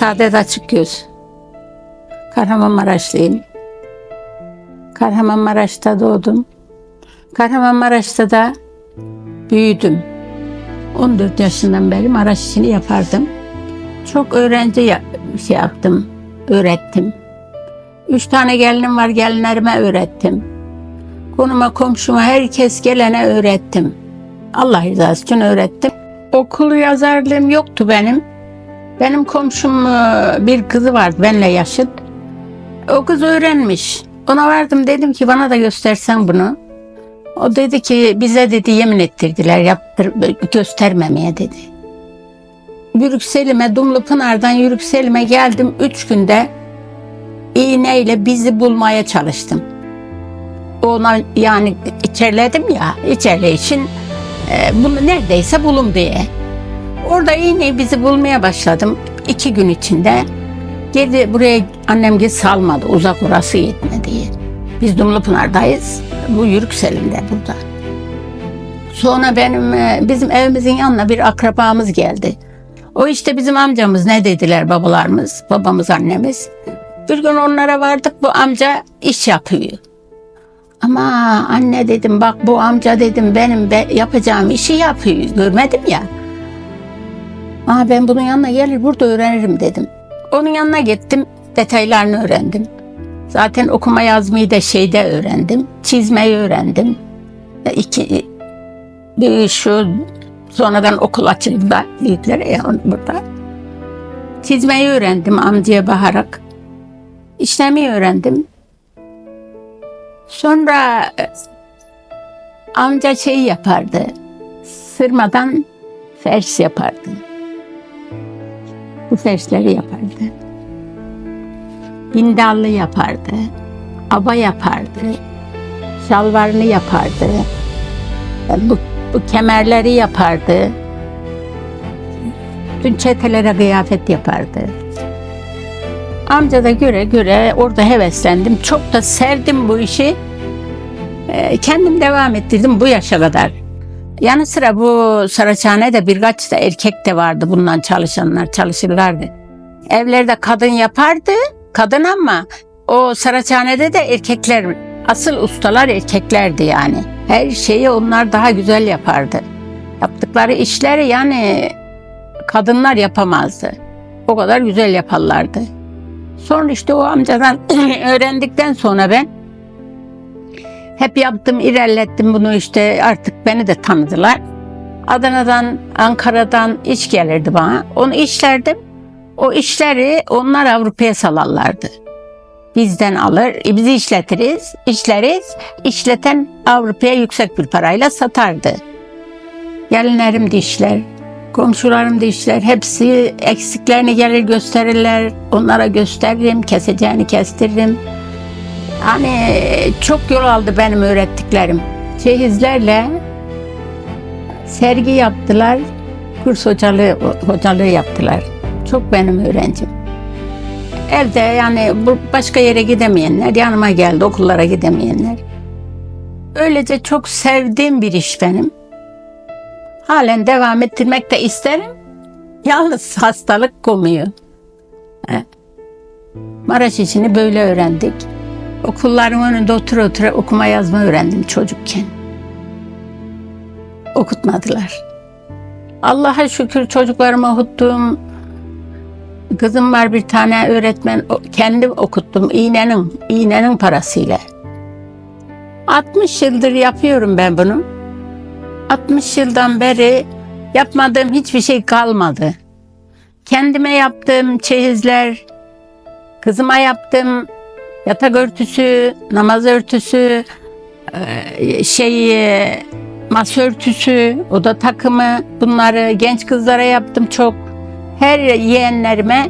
Saadet Açıkgöz. Kahramanmaraşlıyım. Kahramanmaraş'ta doğdum. Kahramanmaraş'ta da büyüdüm. 14 yaşından beri Maraş işini yapardım. Çok öğrenci şey yaptım, öğrettim. Üç tane gelinim var, gelinlerime öğrettim. Konuma, komşuma, herkes gelene öğrettim. Allah rızası için öğrettim. Okulu yazarlığım yoktu benim. Benim komşum e, bir kızı vardı benimle yaşıt. O kız öğrenmiş. Ona vardım dedim ki bana da göstersen bunu. O dedi ki bize dedi yemin ettirdiler yaptır göstermemeye dedi. Yürükselime Dumlu Pınar'dan Yürükselime geldim üç günde iğneyle bizi bulmaya çalıştım. Ona yani içerledim ya içerleyişin e, bunu neredeyse bulun diye. Orada iğneyi bizi bulmaya başladım. iki gün içinde. Geri buraya annem git salmadı. Uzak orası yetmedi diye. Biz Dumlupınar'dayız. Bu Yürükselim'de burada. Sonra benim e, bizim evimizin yanına bir akrabamız geldi. O işte bizim amcamız ne dediler babalarımız, babamız annemiz. Bir gün onlara vardık bu amca iş yapıyor. Ama anne dedim bak bu amca dedim benim be- yapacağım işi yapıyor. Görmedim ya. Aa ben bunun yanına gelir burada öğrenirim dedim. Onun yanına gittim detaylarını öğrendim. Zaten okuma yazmayı da şeyde öğrendim. Çizmeyi öğrendim. İki, bir şu sonradan okul açıldı da büyüklere ya burada. Çizmeyi öğrendim amcaya bakarak. İşlemeyi öğrendim. Sonra e, amca şey yapardı. Sırmadan fers yapardı. Bu fersleri yapardı. Bindallı yapardı. Aba yapardı. Şalvarını yapardı. Bu, bu kemerleri yapardı. Bütün çetelere kıyafet yapardı. Amca da göre göre orada heveslendim. Çok da sevdim bu işi. Ee, kendim devam ettirdim bu yaşa kadar. Yanı sıra bu Saraçhane'de birkaç da erkek de vardı bundan çalışanlar çalışırlardı. Evlerde kadın yapardı, kadın ama o Saraçhane'de de erkekler, asıl ustalar erkeklerdi yani. Her şeyi onlar daha güzel yapardı. Yaptıkları işleri yani kadınlar yapamazdı. O kadar güzel yaparlardı. Sonra işte o amcadan öğrendikten sonra ben hep yaptım, ilerlettim bunu işte artık beni de tanıdılar. Adana'dan, Ankara'dan iş gelirdi bana. Onu işlerdim. O işleri onlar Avrupa'ya salarlardı. Bizden alır, e, bizi işletiriz, işleriz. İşleten Avrupa'ya yüksek bir parayla satardı. Gelinlerim de işler, komşularım da işler. Hepsi eksiklerini gelir gösterirler. Onlara gösteririm, keseceğini kestiririm. Hani çok yol aldı benim öğrettiklerim. Çeyizlerle sergi yaptılar, kurs hocalığı, hocalığı yaptılar. Çok benim öğrencim. Evde yani başka yere gidemeyenler, yanıma geldi okullara gidemeyenler. Öylece çok sevdiğim bir iş benim. Halen devam ettirmek de isterim. Yalnız hastalık komuyor. Maraş işini böyle öğrendik. Okulların önünde otura otura okuma yazma öğrendim çocukken. Okutmadılar. Allah'a şükür çocuklarımı okuttum. Kızım var bir tane öğretmen, kendim okuttum iğnenin, iğnenin parasıyla. 60 yıldır yapıyorum ben bunu. 60 yıldan beri yapmadığım hiçbir şey kalmadı. Kendime yaptığım çeyizler, kızıma yaptığım yatak örtüsü, namaz örtüsü, şey masa örtüsü, oda takımı bunları genç kızlara yaptım çok. Her yeğenlerime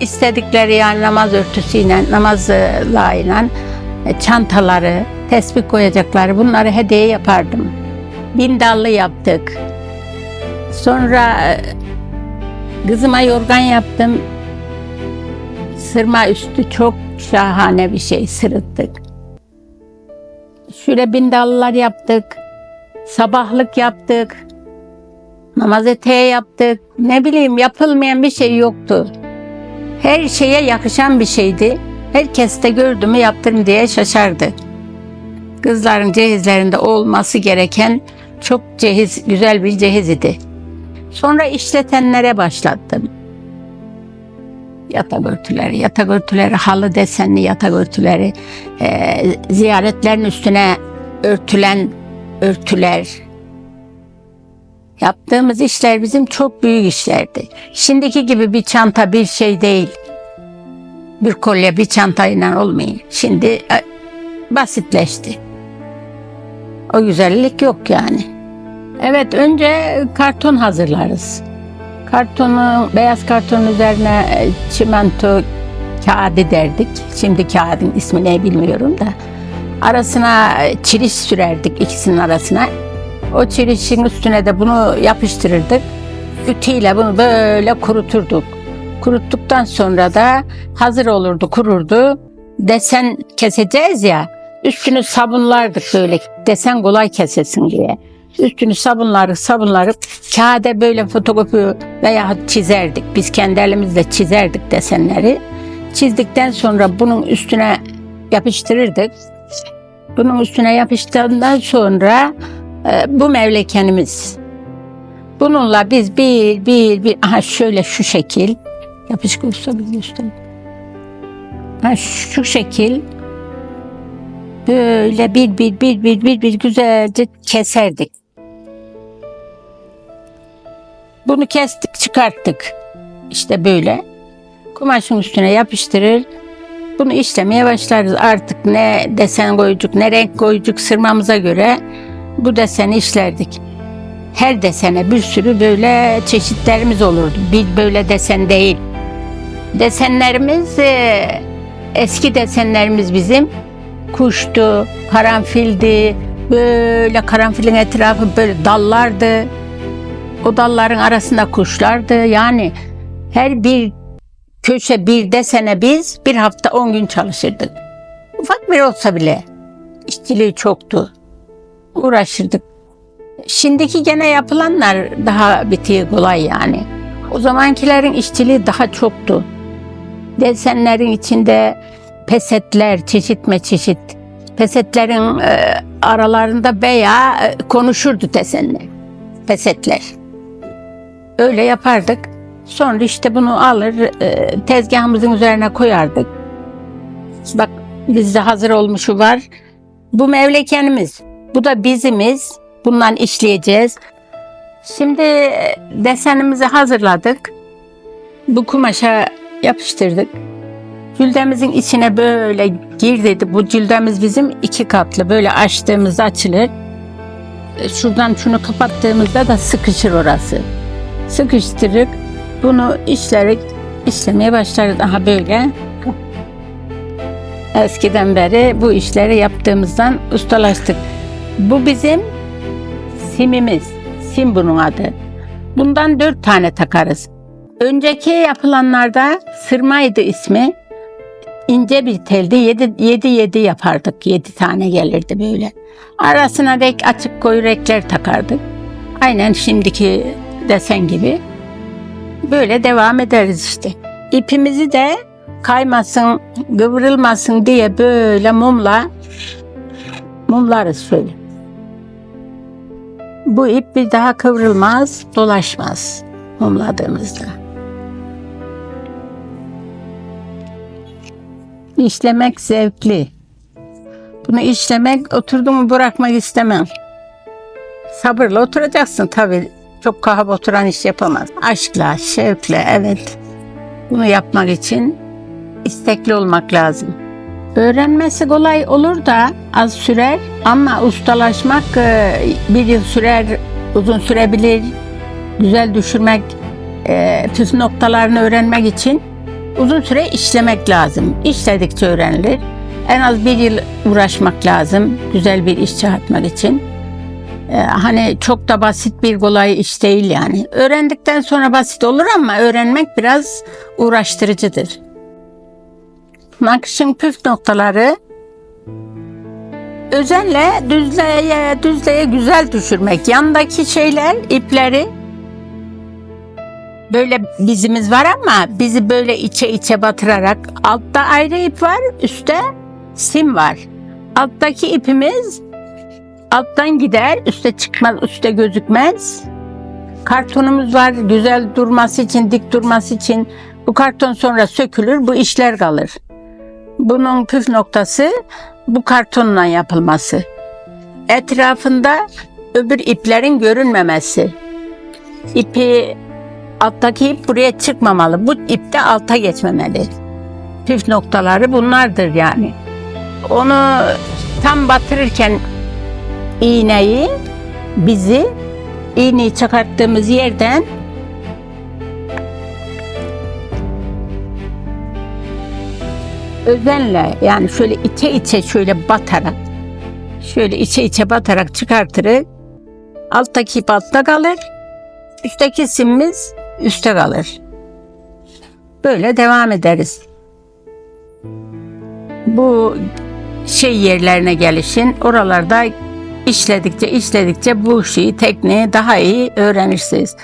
istedikleri yani namaz örtüsüyle, namaz layığıyla e, çantaları, tesbih koyacakları bunları hediye yapardım. Bindallı yaptık. Sonra e, kızıma yorgan yaptım. Sırma üstü çok şahane bir şey sırıttık. Şöyle bindallılar yaptık. Sabahlık yaptık. Namaz eteği yaptık. Ne bileyim yapılmayan bir şey yoktu. Her şeye yakışan bir şeydi. Herkes de gördü mü yaptırım diye şaşardı. Kızların cehizlerinde olması gereken çok cehiz, güzel bir cehiz idi. Sonra işletenlere başladım. Yatak örtüleri, yatak örtüleri, halı desenli yatak örtüleri, eee, ziyaretlerin üstüne örtülen örtüler. Yaptığımız işler bizim çok büyük işlerdi. Şimdiki gibi bir çanta bir şey değil. Bir kolye bir çantayla olmuyor. Şimdi e, basitleşti. O güzellik yok yani. Evet önce karton hazırlarız. Kartonu, beyaz kartonun üzerine e, çimento kağıdı derdik. Şimdi kağıdın ismi ne bilmiyorum da. Arasına e, çiriş sürerdik ikisinin arasına. O çirişin üstüne de bunu yapıştırırdık. Ütüyle bunu böyle kuruturduk. Kuruttuktan sonra da hazır olurdu, kururdu. Desen keseceğiz ya, üstünü sabunlardık böyle desen kolay kesesin diye. Üstünü sabunlarıp sabunlarıp kağıda böyle fotokopi veya çizerdik. Biz kendi elimizle çizerdik desenleri. Çizdikten sonra bunun üstüne yapıştırırdık. Bunun üstüne yapıştırdıktan sonra e, bu mevlekenimiz. Bununla biz bir bir bir aha şöyle şu şekil yapışık olsa bir göstereyim. Ha şu şekil böyle bir bir bir bir bir bir güzelce keserdik. Bunu kestik çıkarttık. İşte böyle. Kumaşın üstüne yapıştırır. Bunu işlemeye başlarız. Artık ne desen koyucuk ne renk koyucuk sırmamıza göre bu deseni işlerdik. Her desene bir sürü böyle çeşitlerimiz olurdu. Bir böyle desen değil. Desenlerimiz e, eski desenlerimiz bizim kuştu, karanfildi. Böyle karanfilin etrafı böyle dallardı. O dalların arasında kuşlardı. Yani her bir köşe bir desene biz bir hafta on gün çalışırdık. Ufak bir olsa bile işçiliği çoktu. Uğraşırdık. Şimdiki gene yapılanlar daha bitiği kolay yani. O zamankilerin işçiliği daha çoktu. Desenlerin içinde pesetler çeşitme çeşit. Pesetlerin e, aralarında veya e, konuşurdu desenler. Pesetler. Öyle yapardık. Sonra işte bunu alır e, tezgahımızın üzerine koyardık. Bak bizde hazır olmuşu var. Bu mevlekenimiz. Bu da bizimiz. Bundan işleyeceğiz. Şimdi e, desenimizi hazırladık. Bu kumaşa yapıştırdık. Cildemizin içine böyle girdi. Bu cildemiz bizim iki katlı. Böyle açtığımızda açılır. E, Şuradan şunu kapattığımızda da sıkışır orası. Sıkıştırıp bunu işlerek işlemeye başlarız. Aha böyle. Eskiden beri bu işleri yaptığımızdan ustalaştık. Bu bizim simimiz. Sim bunun adı. Bundan dört tane takarız. Önceki yapılanlarda sırmaydı ismi. İnce bir teldi. Yedi, yedi, yedi yapardık. Yedi tane gelirdi böyle. Arasına renk açık koyu renkler takardık. Aynen şimdiki desen gibi. Böyle devam ederiz işte. İpimizi de kaymasın, kıvrılmasın diye böyle mumla mumlarız şöyle. Bu ip bir daha kıvrılmaz, dolaşmaz mumladığımızda. İşlemek zevkli. Bunu işlemek, oturduğumu bırakmak istemem. Sabırla oturacaksın tabii. Çok kahve oturan iş yapamaz. Aşkla, şevkle, evet. Bunu yapmak için istekli olmak lazım. Öğrenmesi kolay olur da az sürer ama ustalaşmak e, bir yıl sürer, uzun sürebilir. Güzel düşürmek, e, püf noktalarını öğrenmek için uzun süre işlemek lazım. İşledikçe öğrenilir. En az bir yıl uğraşmak lazım güzel bir iş çıkartmak için. Ee, hani çok da basit bir kolay iş değil yani. Öğrendikten sonra basit olur ama öğrenmek biraz uğraştırıcıdır. Nakışın püf noktaları özenle düzleye düzleye güzel düşürmek. Yandaki şeyler, ipleri böyle bizimiz var ama bizi böyle içe içe batırarak altta ayrı ip var, üstte sim var. Alttaki ipimiz alttan gider, üste çıkmaz, üste gözükmez. Kartonumuz var güzel durması için, dik durması için. Bu karton sonra sökülür, bu işler kalır. Bunun püf noktası bu kartonla yapılması. Etrafında öbür iplerin görünmemesi. İpi alttaki ip buraya çıkmamalı. Bu ip de alta geçmemeli. Püf noktaları bunlardır yani. Onu tam batırırken iğneyi bizi iğneyi çıkarttığımız yerden özenle yani şöyle içe içe şöyle batarak şöyle içe içe batarak çıkartırız. Alttaki ip altta kalır. Üstteki simimiz üstte kalır. Böyle devam ederiz. Bu şey yerlerine gelişin oralarda işledikçe işledikçe bu şeyi tekniği daha iyi öğrenirsiniz.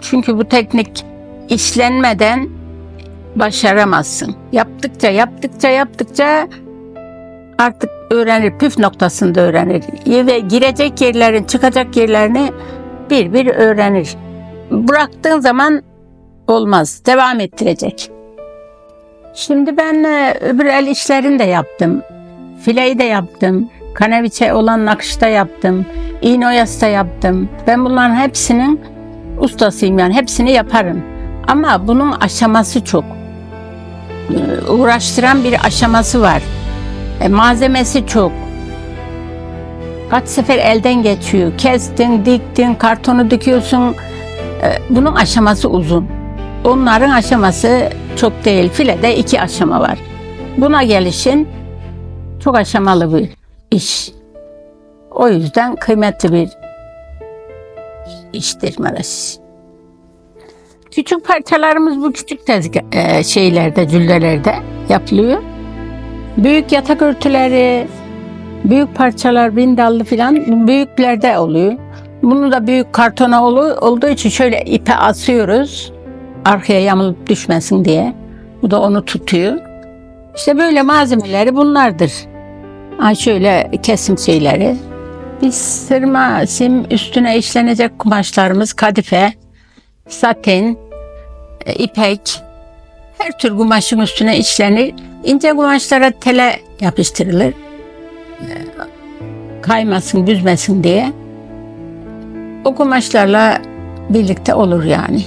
Çünkü bu teknik işlenmeden başaramazsın. Yaptıkça yaptıkça yaptıkça artık öğrenir püf noktasında öğrenir ve girecek yerlerin çıkacak yerlerini bir bir öğrenir. Bıraktığın zaman olmaz. Devam ettirecek. Şimdi ben e, öbür el işlerini de yaptım. Fileyi de yaptım. Kaneviçe olan nakışta yaptım. İğne oyası da yaptım. Ben bunların hepsinin ustasıyım yani. Hepsini yaparım. Ama bunun aşaması çok. Ee, Uğraştıran bir aşaması var. E, malzemesi çok. Kaç sefer elden geçiyor. Kestin, diktin, kartonu dikiyorsun. E, bunun aşaması uzun. Onların aşaması çok değil. Filede iki aşama var. Buna gelişin çok aşamalı bir iş. O yüzden kıymetli bir iştir Maraş. Küçük parçalarımız bu küçük tezgah, e, şeylerde, cüldelerde yapılıyor. Büyük yatak örtüleri, büyük parçalar, bindallı filan büyüklerde oluyor. Bunu da büyük kartona olduğu için şöyle ipe asıyoruz. Arkaya yamulup düşmesin diye. Bu da onu tutuyor. İşte böyle malzemeleri bunlardır. Ha şöyle kesim şeyleri. Biz sırma, sim üstüne işlenecek kumaşlarımız kadife, saten, e, ipek, her tür kumaşın üstüne işlenir. İnce kumaşlara tele yapıştırılır. E, Kaymasın, büzmesin diye. O kumaşlarla birlikte olur yani.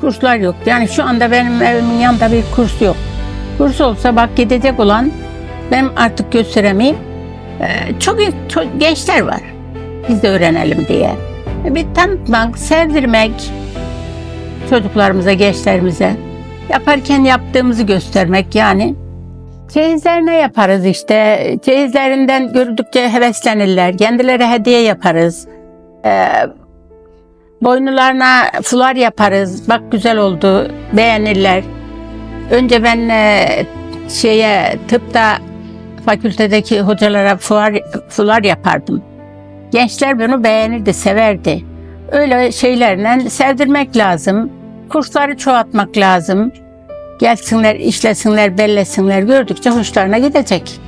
Kurslar yok. Yani şu anda benim evimin yanında bir kurs yok. Kurs olsa bak gidecek olan ben artık gösteremeyim. Ee, çok, çok gençler var. Biz de öğrenelim diye. Bir tanıtmak, sevdirmek çocuklarımıza, gençlerimize. Yaparken yaptığımızı göstermek yani. Çeyizlerine yaparız işte. Çeyizlerinden gördükçe heveslenirler. Kendileri hediye yaparız. Ee, boynularına fular yaparız. Bak güzel oldu. Beğenirler. Önce ben e, şeye tıpta fakültedeki hocalara fular, fular yapardım. Gençler bunu beğenirdi, severdi. Öyle şeylerle sevdirmek lazım. Kursları çoğaltmak lazım. Gelsinler, işlesinler, bellesinler. Gördükçe hoşlarına gidecek.